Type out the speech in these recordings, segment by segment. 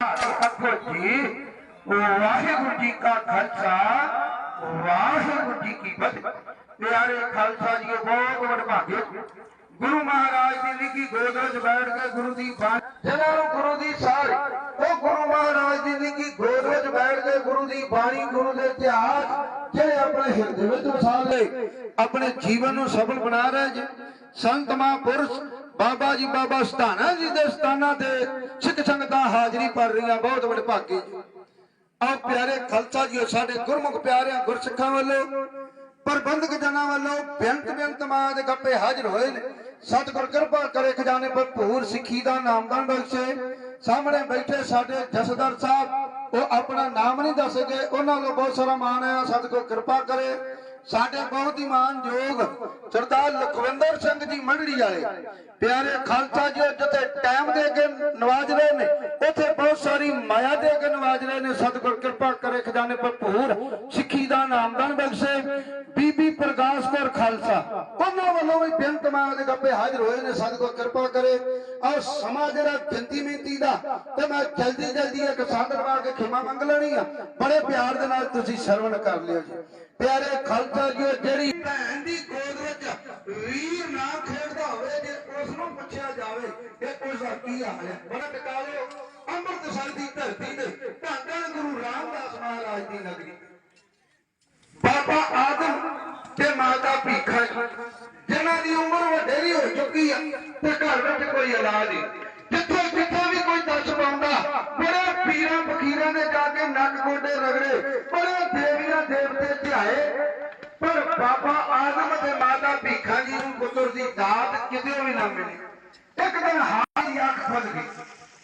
ਜੀ ਵਾਹਿਗੁਰੂ ਜੀ ਕਾ ਖਾਲਸਾ ਵਾਹਿਗੁਰੂ ਜੀ ਕੀ ਫਤਿਹ ਪਿਆਰੇ ਖਾਲਸਾ ਜੀ ਬਹੁਤ ਵਡਭਾਗੇ ਗੁਰੂ ਮਹਾਰਾਜ ਦੀ ਲਿਖੀ ਗੋਦ ਵਿੱਚ ਬੈਠ ਕੇ ਗੁਰੂ ਦੀ ਬਾਣੀ ਜਿਹਨਾਂ ਨੂੰ ਗੁਰੂ ਦੀ ਸਾਰ ਉਹ ਗੁਰੂ ਮਹਾਰਾਜ ਦੀ ਲਿਖੀ ਗੋਦ ਵਿੱਚ ਬੈਠ ਕੇ ਗੁਰੂ ਦੀ ਬਾਣੀ ਗੁਰੂ ਦੇ ਇਤਿਹਾਸ ਜਿਹੜੇ ਆਪਣੇ ਹਿਰਦੇ ਵਿੱਚ ਵਸਾ ਲਏ ਆਪਣੇ ਜੀਵਨ ਨੂੰ ਸਫਲ ਬਣਾ ਰਹੇ ਜੀ ਸੰਤ ਮਹਾਂਪੁਰਸ਼ ਬਾਬਾ ਜੀ, ਬਾਬਾ ਸਤਾਨਾ ਜੀ ਦੇ ਸਤਾਨਾਂ ਤੇ ਸਿੱਖ ਸੰਗਤਾਂ ਹਾਜ਼ਰੀ ਭਰ ਰਹੀਆਂ, ਬਹੁਤ ਵੱਡੇ ਭਾਗੀ ਜੀ। ਪਿਆਰੇ ਖਾਲਸਾ ਜੀ ਸਾਡੇ ਗੁਰਮੁਖ ਪਿਆਰਿਆਂ, ਗੁਰਸਿੱਖਾਂ ਵੱਲੋਂ, ਪ੍ਰਬੰਧਕ ਜਨਾਂ ਵੱਲੋਂ ਬੇਅੰਤ ਬੇਅੰਤ ਮਾਂ ਦੇ ਗੱਪੇ ਹਾਜ਼ਰ ਹੋਏ ਨੇ। ਸਤਿਗੁਰ ਕਿਰਪਾ ਕਰੇ ਖਜ਼ਾਨੇ ਭਰਪੂਰ ਸਿੱਖੀ ਦਾ ਨਾਮਦਾਨ ਬਖਸ਼ੇ। ਸਾਹਮਣੇ ਬੈਠੇ ਸਾਡੇ ਜਸਦਰ ਸਾਹਿਬ, ਉਹ ਆਪਣਾ ਨਾਮ ਨਹੀਂ ਦੱਸਗੇ ਉਹਨਾਂ ਨੂੰ ਬਹੁਤ ਸਾਰਾ ਮਾਣ ਹੈ, ਸਤਿਗੁਰ ਕਿਰਪਾ ਕਰੇ। ਸਾਡੇ ਬਹੁਤ ਹੀ ਮਾਨਯੋਗ ਸਰਦਾਰ ਲਖਵਿੰਦਰ ਸਿੰਘ ਜੀ ਮੰਡੜੀ ਵਾਲੇ। ਪਿਆਰੇ ਖਾਲਸਾ ਜੀ ਜਿੱਥੇ ਟਾਈਮ ਦੇ ਕੇ ਨਵਾਜ ਰਹੇ ਨੇ, ਉੱਥੇ ਬਹੁਤ ਸਾਰੀ ਮਾਇਆ ਦੇ ਕੇ ਨਵਾਜ ਰਹੇ ਨੇ। ਸਤਿਗੁਰ ਕਿਰਪਾ ਕਰੇ ਖਜ਼ਾਨੇ ਭਰਪੂਰ ਸਿੱਖੀ ਦਾ ਨਾਮਦਾਨ ਬਖਸ਼ੇ। ਬੀਬੀ ਖਾਲਸਾ। ਉਹਨਾਂ ਵੱਲੋਂ ਵੀ ਬੇਨਤ ਮਾਇਆ ਗੱਪੇ ਹਾਜ਼ਰ ਹੋਏ ਨੇ ਸਤਿਗੁਰ ਕਿਰਪਾ ਕਰੇ। ਆਹ ਸਮਾਂ ਜਿਹੜਾ ਗਿਣਤੀ ਮਿੰਤੀ ਦਾ, ਤੇ ਮੈਂ ਜਲਦੀ ਜਲਦੀ ਇੱਕ ਸਾਧਨ ਪਾ ਕੇ ਖਿਮਾ ਮੰਗ ਲੈਣੀ ਆ। ਬੜੇ ਪਿਆਰ ਦੇ ਨਾਲ ਤੁਸੀਂ ਸਰਵਣ ਕਰ ਲਿਓ ਜੀ। ਪਿਆਰੇ ਖਾਲਸਾ ਜੀ ਜਿਹੜੀ ਭੈਣ ਦੀ ਗੋਦ ਵਿੱਚ ਵੀਰ ਨਾ ਖੇਡਦਾ ਹੋਵੇ, ਜੇ ਉਸ ਨੂੰ ਪੁੱਛਿਆ ਜਾਵੇ ਕਿ ਉਸ ਦਾ ਕੀ ਹਾਲ ਹੈ। ਬੜਾ ਟਿਕਾ ਲਿਓ ਅੰਮ੍ਰਿਤਸਰ ਦੀ ਧਰਤੀ ਤੇ ਧੰਨ ਗੁਰੂ ਰਾਮਦਾਸ ਮਹਾਰਾਜ ਦੀ ਨਗਰੀ। ਤੇ ਮਾਤਾ ਭੀਖਾ ਜਿਨ੍ਹਾਂ ਦੀ ਉਮਰ ਵਧੇਰੀ ਹੋ ਚੁੱਕੀ ਆ, ਤੇ ਘਰ ਵਿੱਚ ਕੋਈ ਔਲਾਦ ਨਹੀਂ। ਜਿੱਥੇ ਜਿੱਥੇ ਵੀ ਕੋਈ ਦਰਸ ਪਾਉਂਦਾ, ਬੜੇ ਪੀਰਾਂ ਫਕੀਰਾਂ ਨੇ ਜਾ ਕੇ ਨੱਕ ਗੋਡੇ ਰਗੜੇ, ਬੜੇ ਦੇਵੀਆਂ ਦੇਵਤੇ ਧਿਆਏ। ਪਰ ਬਾਬਾ ਆਦਮ ਤੇ ਮਾਤਾ ਭੀਖਾ ਜੀ ਨੂੰ ਪੁੱਤਰ ਦੀ ਦਾਤ ਕਿਤੇ ਵੀ ਨਾ ਮਿਲੀ। ਇੱਕ ਦਿਨ ਹਾਰ ਦੀ ਅੱਖ ਖੁੱਲ ਗਈ,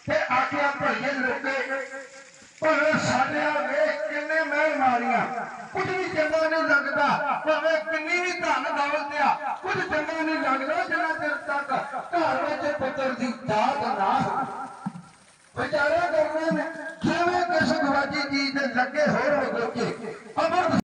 ਤੇ ਆਖਿਆ ਭਈਏ ਲੋਕੇ ਭਾਵੇਂ ਸਾਡੇ ਆ ਵੇਖ ਕਿੰਨੇ ਮਹਿਲ ਮਾਰੀਆਂ ਕੁਝ ਵੀ ਚੰਗਾ ਨਹੀਂ ਲੱਗਦਾ, ਭਾਵੇਂ ਕਿੰਨੀ ਵੀ ਧਨ ਦੌਲਤ ਆ, ਕੁਝ ਚੰਗਾ ਨਹੀਂ ਲੱਗਦਾ ਜਿੰਨਾ ਚਿਰ ਤੱਕ ਘਰ ਵਿੱਚ ਪੁੱਤਰ ਦੀ ਦਾਤ ਨਾ ਹੋਵੇ।